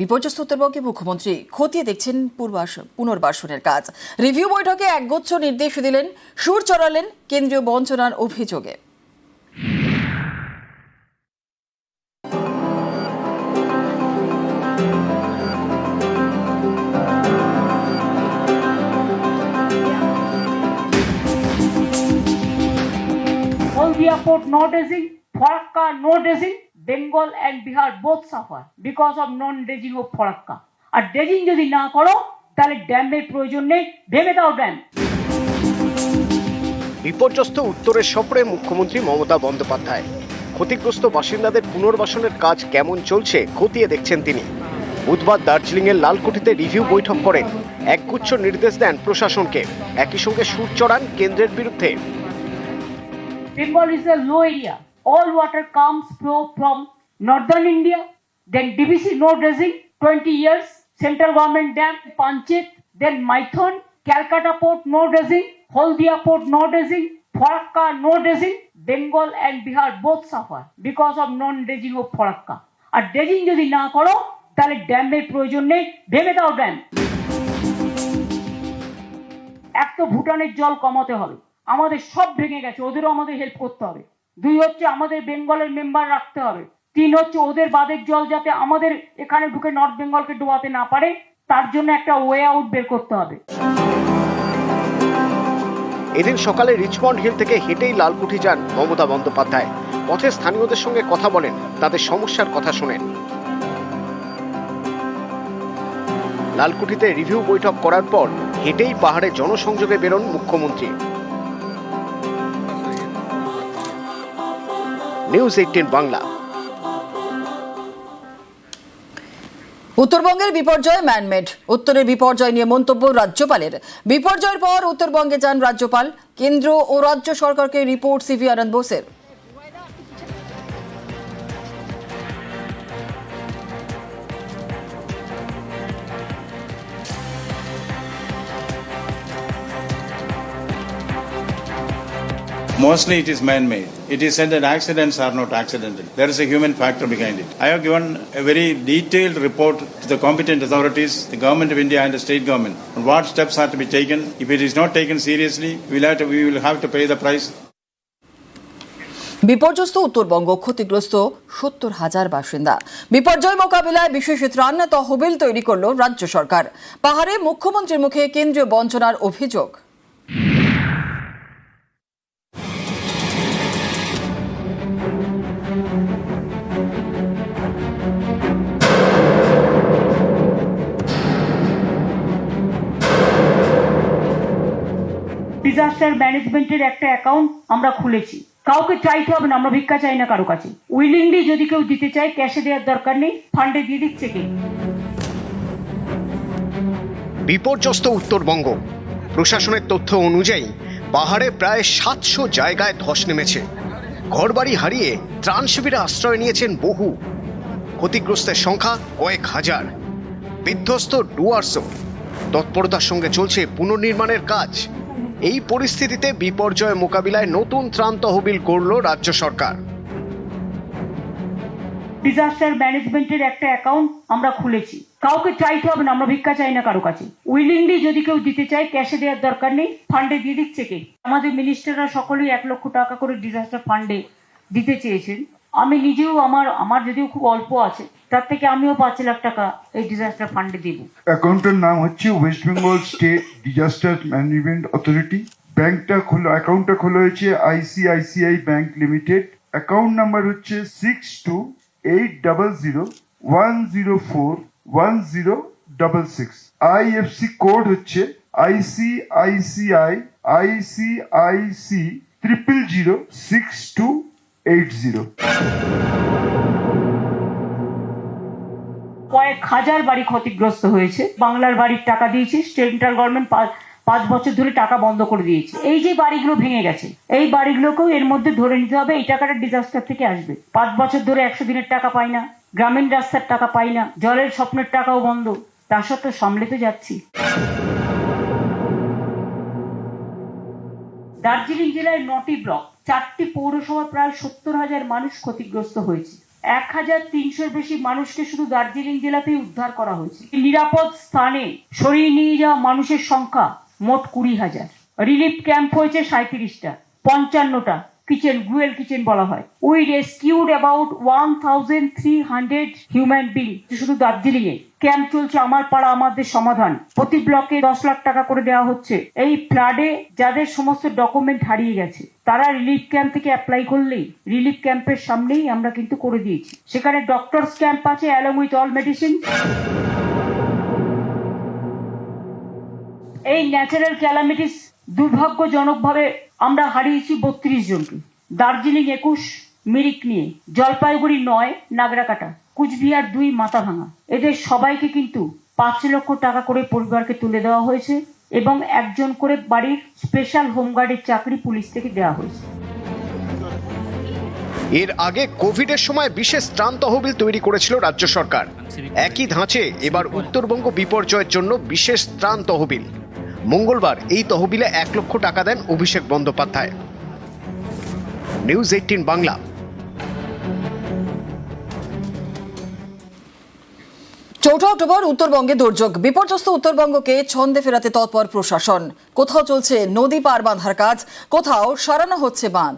বিপর্যস্ত উত্তরবঙ্গে মুখ্যমন্ত্রী খতিয়ে দেখছেন পুনর্বাসনের কাজ। রিভিউ বৈঠকে একগুচ্ছ নির্দেশ দিলেন সুর চড়ালেন কেন্দ্রীয় বঞ্চনার অভিযোগে। Haldia port no dredging, Farakka no dredging, and Bihar Bihar suffer because because non non-dredging Farakka আর ড্রেজিং যদি না করো তাহলে ড্যামের প্রয়োজন নেই। ভেঙে দাও ড্যাম বিপর্যস্ত উত্তরের সফরে মুখ্যমন্ত্রী মমতা বন্দ্যোপাধ্যায়। ক্ষতিগ্রস্ত বাসিন্দাদের পুনর্বাসনের কাজ কেমন চলছে খতিয়ে দেখছেন তিনি। বুধবার দার্জিলিংয়ের লালকুঠিতে রিভিউ বৈঠক করেন। একগুচ্ছ নির্দেশ দেন প্রশাসনকে। একই সঙ্গে সুর চড়ান কেন্দ্রের বিরুদ্ধে। Bengal is a low area. All water comes flow from northern India. Then DBC no dredging, 20 years. Central government dam, Panchet. Then Maithon, Calcutta port no dredging, Haldia port no dredging, Farakka no dredging. Bengal and Bihar both suffer because of non-dredging of Farakka. আর dredging যদি না করো তাহলে ড্যামের প্রয়োজন নেই ভেঙে দাও ড্যাম এক তো ভুটানের জল কমাতে হবে আমাদের সব ভেঙে গেছে ওদেরও আমাদের হেল্প করতে হবে দুই হচ্ছে আমাদের বেঙ্গলের মেম্বার রাখতে হবে। তিন হচ্ছে ওদের বাদের জল যাতে আমাদের এখানে ঢুকে নর্থ বেঙ্গলকে ডোবাতে না পারে, তার জন্য একটা ওয়ে আউট বের করতে হবে। এদিন সকালে রিচমন্ড হিল থেকে হেঁটেই লালকুঠি যান মমতা বন্দ্যোপাধ্যায়। পথে স্থানীয়দের সঙ্গে কথা বলেন, তাদের সমস্যার কথা শোনেন। লালকুঠিতে রিভিউ বৈঠক করার পর হেঁটেই পাহাড়ে জনসংযোগে বেরোন মুখ্যমন্ত্রী। নিউজ এইটিন বাংলা উত্তরবঙ্গের বিপর্যয় ম্যানমেড উত্তরের বিপর্যয় নিয়ে মন্তব্য রাজ্যপালের। বিপর্যয়ের পর উত্তরবঙ্গে যান রাজ্যপাল। কেন্দ্র ও রাজ্য সরকারকে রিপোর্ট সিভি আনন্দ বোসের। Mostly it is man-made. It is said that accidents are not accidental. There is a human factor behind it. I have given a very detailed report to the competent authorities, the government of India and the state government, on what steps are to be taken. If it is not taken seriously, we will have to, we will have to pay the price. বিপর্যস্ত উত্তরবঙ্গ ক্ষতিগ্রস্ত সত্তর হাজার বাসিন্দা বিপর্যয় মোকাবিলায় বিশেষ ত্রাণ তহবিল তৈরি করল রাজ্য সরকার পাহাড়ে মুখ্যমন্ত্রীর মুখে কেন্দ্রীয় বঞ্চনার অভিযোগ ডিজাস্টার ম্যানেজমেন্টের একটা অ্যাকাউন্ট আমরা খুলেছি। কাউকে চাইতে হবে না, আমরা ভিক্ষা চাই না কারও কাছে। উইলিংলি যদি কেউ দিতে চায় ক্যাশে দেওয়ার দরকার নেই ফান্ডে দিয়ে দিচ্ছে কে? বিপর্যস্ত উত্তরবঙ্গ। প্রশাসনের তথ্য অনুযায়ী, পাহাড়ে প্রায় সাতশো জায়গায় ধস নেমেছে। ঘরবাড়ি হারিয়ে ত্রাণ শিবিরে আশ্রয় নিয়েছেন বহু। ক্ষতিগ্রস্তের সংখ্যা কয়েক হাজার। বিধ্বস্ত ডুয়ার্সও তৎপরতার সঙ্গে চলছে পুনর্নির্মাণের কাজ। এই পরিস্থিতিতে বিপর্যয় মোকাবিলায় নতুন ত্রাণ তহবিল করল রাজ্য সরকার। ডিজাস্টার ম্যানেজমেন্টের একটা অ্যাকাউন্ট আমরা খুলেছি। কাউকে চাইতে হবে না, আমরা ভিক্ষা চাই না কারও কাছে। উইলিংলি যদি কেউ দিতে চায় ক্যাশে দেওয়ার দরকার নেই ফান্ডে দিয়ে দিচ্ছে কে? আমাদের মিনিস্টাররা সকলেই এক লক্ষ টাকা করে ডিজাস্টার ফান্ডে দিতে চেয়েছেন। আমি নিজেও আমার আমার যদিও খুব অল্প আছে তার থেকে আমিও পাঁচ লাখ টাকা এই ডিজাস্টার ফান্ডে দেবো। অ্যাকাউন্টের নাম হচ্ছে West Bengal State Disaster Management Authority ব্যাংকটা খোলা, অ্যাকাউন্টটা খোলা হয়েছে ICICI Bank Limited. Account number হচ্ছে six two eight double zero one zero four one zero double six IFC code হচ্ছে ICICI, ICIC triple zero six two eight zero কয়েক হাজার বাড়ি ক্ষতিগ্রস্ত হয়েছে। বাংলার বাড়ির টাকা দিয়েছে, সেন্ট্রাল গভর্নমেন্ট পাঁচ বছর ধরে টাকা বন্ধ করে দিয়েছে। এই যে বাড়িগুলো ভেঙে গেছে, এই বাড়িগুলোকেও এর মধ্যে ধরে নিতে হবে, এই টাকাটা ডিজাস্টার থেকে আসবে। পাঁচ বছর ধরে একশো দিনের টাকা পাই না, গ্রামীণ রাস্তার টাকা পাই না, জলের স্বপ্নের টাকাও বন্ধ। তা সত্ত্বেও সামলে তো যাচ্ছি। দার্জিলিং জেলায় নটি ব্লক, চারটি পৌরসভা প্রায় সত্তর হাজার মানুষ ক্ষতিগ্রস্ত হয়েছে। এক হাজার তিনশোর বেশি মানুষকে শুধু দার্জিলিং জেলাতেই উদ্ধার করা হয়েছে। নিরাপদ স্থানে সরিয়ে নিয়ে যাওয়া মানুষের সংখ্যা মোট কুড়ি হাজার। রিলিফ ক্যাম্প হয়েছে সাঁত্রিশটা পঞ্চান্নটা কিচেন গুয়েল কিচেন বলা হয়। We rescued about one thousand three hundred human being. শুধু দার্জিলিং এ ক্যাম্প চলছে আমার পাড়া, আমাদের সমাধান। প্রতি ব্লকে দশ লাখ টাকা করে দেওয়া হচ্ছে। এই ফ্লাডে যাদের সমস্ত ডকুমেন্ট হারিয়ে গেছে, তারা রিলিফ ক্যাম্প থেকে অ্যাপ্লাই করলেই, রিলিফ ক্যাম্পের সামনেই আমরা কিন্তু করে দিয়েছি। সেখানে ডক্টরস ক্যাম্প আছে, অ্যালং উইথ অল মেডিসিন। এই ন্যাচারাল ক্যালামিটিস দুর্ভাগ্যজনকভাবে আমরা হারিয়েছি বত্রিশ জনকে। দার্জিলিং একুশ, মিরিক নিয়ে, জলপাইগুড়ি নয়, নাগরাকাটা। কুচবিহার দুই মাথা ভাঙা এদের সবাইকে কিন্তু পাঁচ লক্ষ টাকা করে পরিবারকে তুলে দেওয়া হয়েছে এবং একজন করে বাড়ির স্পেশাল হোমগার্ডের চাকরি পুলিশ থেকে দেওয়া হয়েছে। এর আগে কোভিডের সময় বিশেষ ত্রাণ তহবিল তৈরি করেছিল রাজ্য সরকার। একই ধাঁচে এবার উত্তরবঙ্গ বিপর্যয়ের জন্য বিশেষ ত্রাণ তহবিল। মঙ্গলবার এই তহবিলে এক লক্ষ টাকা দেন Abhishek Bandyopadhyay. News Eighteen Bangla. চৌঠা অক্টোবর উত্তরবঙ্গে দুর্যোগ। বিপর্যস্ত উত্তরবঙ্গকে ছন্দে ফেরাতে তৎপর প্রশাসন। কোথাও চলছে নদী পার বাঁধার কাজ, কোথাও সারানো হচ্ছে বাঁধ।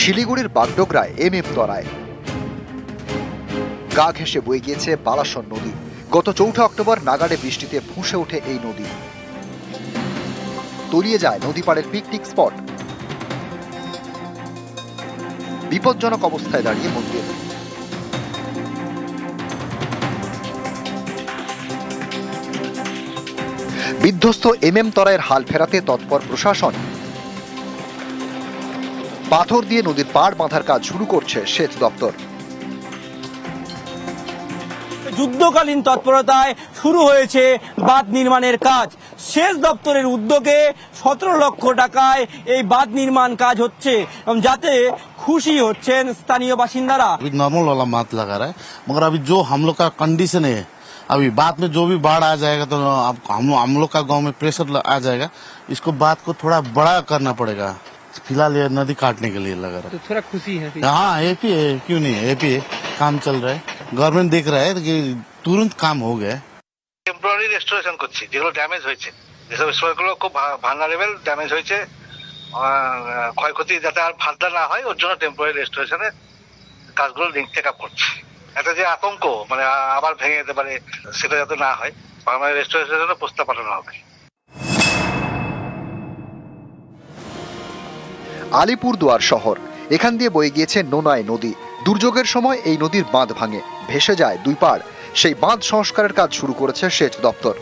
শিলিগুড়ির বাগডোগরায় এম এম তরায়। গা ঘেঁষে বয়ে গিয়েছে বালাসন নদী। গত চৌঠা অক্টোবর নাগাড়ে বৃষ্টিতে ফুঁসে ওঠে এই নদী। তলিয়ে যায় নদী পাড়ের পিকনিক স্পট বিপজ্জনক অবস্থায় দাঁড়িয়ে মন্দির। বিধ্বস্ত এম এম তরায়ের হাল ফেরাতে তৎপর প্রশাসন। পাথর দিয়ে নদীর পাড় বাঁধার কাজ শুরু করছে সেচ দপ্তর। যুদ্ধকালীন তৎপরতায় শুরু হয়েছে বাঁধ নির্মাণের কাজ সেচ দপ্তরের উদ্যোগে সতেরো লক্ষ টাকায় এই বাঁধ নির্মাণ কাজ হচ্ছে এবং যাতে খুশি হচ্ছেন স্থানীয় বাসিন্দারা अभी नॉर्मल वाला मात लगा रहा है मगर अभी जो हम लोग का कंडीशन है अभी बाद में जो भी बाढ़ आ जाएगा तो अब हम हम लोग का गांव में प्रेशर आ जाएगा इसको बात को थोड़ा बड़ा करना पड़ेगा फिलहाल ये नदी काटने के लिए लगा रहा है तो थोड़ा खुशी है हाँ एपी है क्यों नहीं एपी है काम चल रहा है গভর্নমেন্ট দেখ রা হ্যাঁ তুরন্ত কাম হো গে টেম্পোরারি রেস্টোরেশন করছি যেগুলো ড্যামেজ হয়েছে যেসব স্টোরগুলো খুব ভাঙ্গারেবেল ড্যামেজ হয়েছে ক্ষয়ক্ষতি যাতে আর ফাঁদা না হয় ওর জন্য টেম্পোরারি রেস্টোরেশনের কাজগুলো টেক আপ করছি একটা যে আতঙ্ক মানে আবার ভেঙে যেতে পারে সেটা যাতে না হয় বাংলাদেশ রেস্টোরেশনের জন্য প্রস্তাব পাঠানো হবে আলিপুরদুয়ার শহর এখান দিয়ে বয়ে গিয়েছে নোনায় নদী। দুর্যোগের সময় এই নদীর বাঁধ ভাঙে। ভেসে যায় দুই পাড়। সেই বাঁধ সংস্কারের কাজ শুরু করেছে সেচ দপ্তর।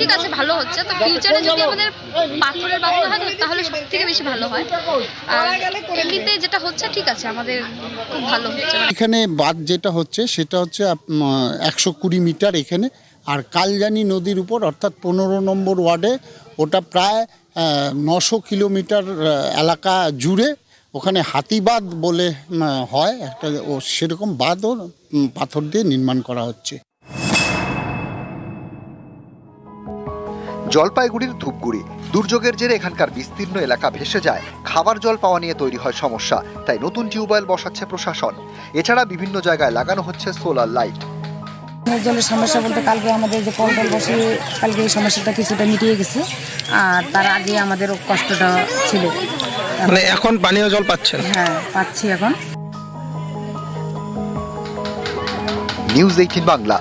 ঠিক আছে ভালো হচ্ছে। তো ফিউচারে যদি আমাদের পাথরের হয় তাহলে সব থেকে বেশি ভালো হয়। আর এমনিতে যেটা হচ্ছে ঠিক আছে আমাদের খুব ভালো হচ্ছে। এখানে বাঁধ যেটা হচ্ছে সেটা হচ্ছে একশো কুড়ি মিটার এখানে। আর কালজানি নদীর উপর অর্থাৎ পনেরো নম্বর ওয়ার্ডে ওটা প্রায় নশো কিলোমিটার এলাকা জুড়ে ওখানে হাতিবাঁধ বলে হয় একটা ও সেরকম বাঁধও পাথর দিয়ে নির্মাণ করা হচ্ছে। জলপাইগুড়ির ধূপগুড়ি দুর্যোগের জেরে এখানকার বিস্তীর্ণ এলাকা ভেসে যায় খাবার জল পাওয়া নিয়ে তৈরি হয় সমস্যা তাই নতুন টিউবওয়েল বসাচ্ছে প্রশাসন। এছাড়া বিভিন্ন জায়গায় লাগানো হচ্ছে সোলার লাইট। জলের সমস্যা বলতে কালকে আমাদের যে কল টল বসে কালকে এই সমস্যাটা কিছুটা মিটিয়ে গেছে আর তার আগে আমাদের কষ্টটা ছিল। মানে এখন পানীয় জল পাচ্ছেন? হ্যাঁ পাচ্ছি এখন। নিউজ এইটিন বাংলা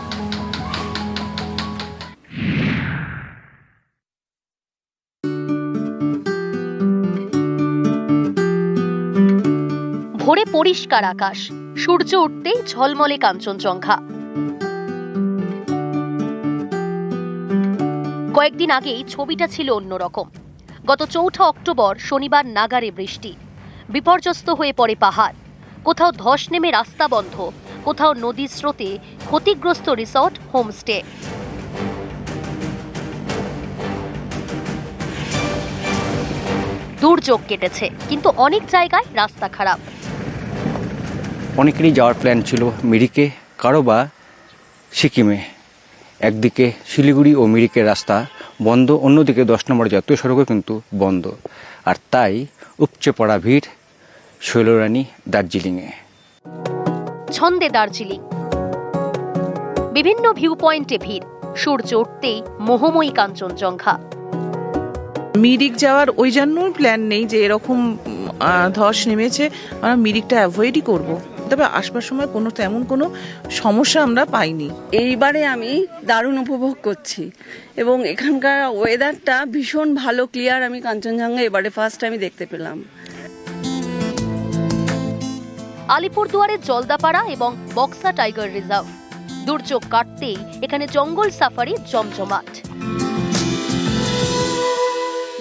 ভোরে পরিষ্কার আকাশ সূর্য উঠতেই ঝলমলে কাঞ্চনজঙ্ঘা। কয়েকদিন আগেই ছবিটা ছিল অন্যরকম। গত চৌঠা অক্টোবর শনিবার নাগারে বৃষ্টি। বিপর্যস্ত হয়ে পড়ে পাহাড়। কোথাও ধস নেমে রাস্তা বন্ধ। কোথাও নদীর স্রোতে ক্ষতিগ্রস্ত রিসর্ট, হোমস্টে। দুর্যোগ কেটেছে, কিন্তু অনেক জায়গায় রাস্তা খারাপ। অনেকেরই যাওয়ার প্ল্যান ছিল মিরিকে, কারও বা সিকিমে। একদিকে শিলিগুড়ি ও মিরিকের রাস্তা বন্ধ অন্যদিকে দশ নম্বর জাতীয় সড়কও কিন্তু বন্ধ। আর তাই উপচে পড়া ভিড় শৈলরানী দার্জিলিংয়ে। ছন্দে দার্জিলিং। বিভিন্ন ভিউ পয়েন্টে ভিড়। সূর্য উঠতেই মোহময়ী কাঞ্চনজঙ্ঘা। মিরিক যাওয়ার ওই জন্যই প্ল্যান নেই যে এরকম আহ, ধস নেমেছে। আমরা মিরিকটা অ্যাভয়েডই করব। তবে আসবার সময় কোনো তেমন কোনো সমস্যা আমরা পাইনি। এইবারে আমি দারুণ উপভোগ করছি এবং এখানকার ওয়েদারটা ভীষণ ভালো ক্লিয়ার আমি কাঞ্চনজঙ্ঘা এবারে ফার্স্ট আমি দেখতে পেলাম। আলিপুরদুয়ারের জলদাপাড়া এবং বক্সা টাইগার রিজার্ভ। দুর্যোগ কাটতেই এখানে জঙ্গল সাফারি জমজমাট।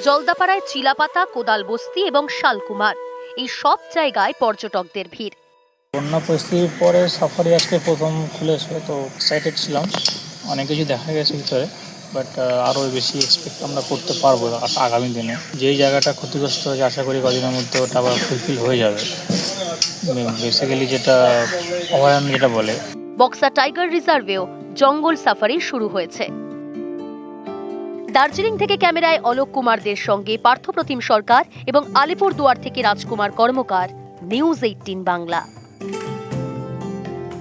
জলদাপাড়ায় চিলাপাতা কোদাল বস্তি এবং শালকুমার। এই সব জায়গায় পর্যটকদের ভিড়। বন্যা পরিস্থিতির পরে সাফারি আজকে প্রথম খুলেছে তো এক্সাইটেড ছিলাম। অনেক কিছু দেখা গেছে ভিতরে বাট আরও বেশি এক্সপেক্ট আমরা করতে পারব আগামী দিনে। যেই জায়গাটা ক্ষতিগ্রস্ত হয়েছে, আশা করি কদিনের মধ্যে ওটা আবার ফুলফিল হয়ে যাবে। বেসিক্যালি যেটা অভয়ারণ্য যেটা বলে। বক্সা টাইগার রিজার্ভেও জঙ্গল সাফারি শুরু হয়েছে। দার্জিলিং থেকে ক্যামেরায় অলোক কুমারদের সঙ্গে পার্থপ্রতিম সরকার এবং আলিপুরদুয়ার থেকে Rajkumar Karmakar, News Eighteen Bangla. Thank you.